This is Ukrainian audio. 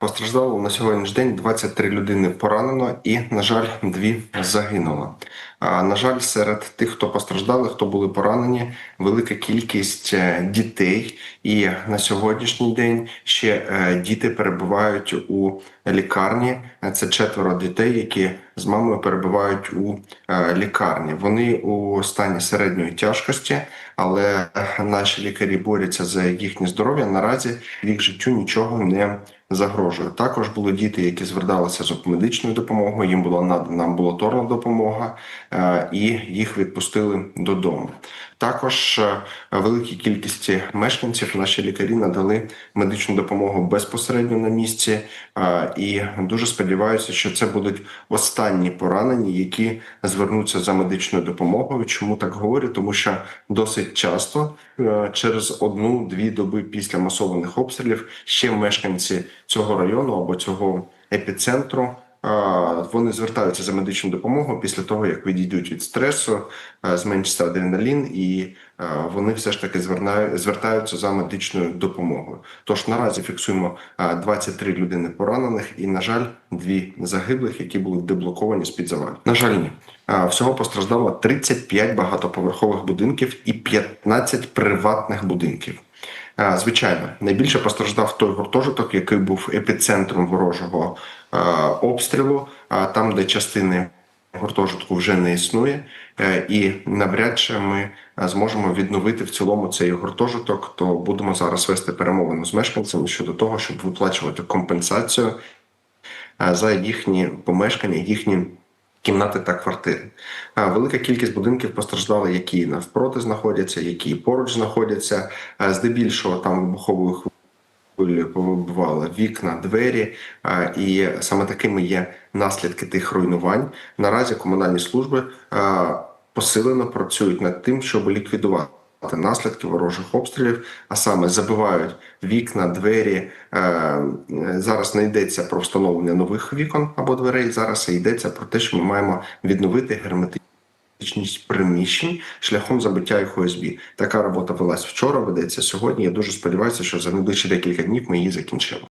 Постраждало на сьогоднішній день 23 людини поранено і, на жаль, дві загинуло. На жаль, серед тих, хто постраждали, хто були поранені, велика кількість е, дітей. І на сьогоднішній день ще е, діти перебувають у лікарні. Е, Це четверо дітей, які з мамою перебувають у лікарні. Вони у стані середньої тяжкості, але наші лікарі борються за їхнє здоров'я. Наразі їх життю нічого не загрожує. Також були діти, які зверталися з медичною допомогою. Їм була надана амбулаторна допомога, і їх відпустили додому. Також е, великій кількості мешканців наші лікарі надали медичну допомогу безпосередньо на місці, е, і дуже сподіваюся, що це будуть останні поранені, які звернуться за медичною допомогою. Чому так говорю? Тому що досить часто е, через одну-дві доби після масованих обстрілів ще мешканці цього району або цього епіцентру. Вони звертаються за медичною допомогою після того, як відійдуть від стресу, зменшиться адреналін, і вони все ж таки звертаються за медичною допомогою. Тож наразі фіксуємо а, 23 людини поранених і, на жаль, дві загиблих, які були деблоковані з під завалів. На жаль, ні. Всього постраждало 35 багатоповерхових будинків і 15 приватних будинків. Звичайно, найбільше постраждав той гуртожиток, який був епіцентром ворожого обстрілу, а, там, де частини гуртожитку вже не існує, е, і навряд чи ми зможемо відновити в цілому цей гуртожиток. То будемо зараз вести перемовини з мешканцями щодо того, щоб виплачувати компенсацію за їхні помешкання, їхні кімнати та квартири. Велика кількість будинків постраждали, які навпроти знаходяться, які поруч знаходяться. Здебільшого там вибуховою хвилю повибивали вікна, двері, і саме такими є наслідки тих руйнувань. Наразі комунальні служби посилено працюють над тим, щоб ліквідувати. Наслідки ворожих обстрілів, а саме забивають вікна, двері. Е, Зараз не йдеться про встановлення нових вікон або дверей. Зараз йдеться про те, що ми маємо відновити герметичність приміщень шляхом забиття їх ОСБ. Така робота велась вчора, ведеться сьогодні. Я дуже сподіваюся, що за найближчі декілька днів ми її закінчимо.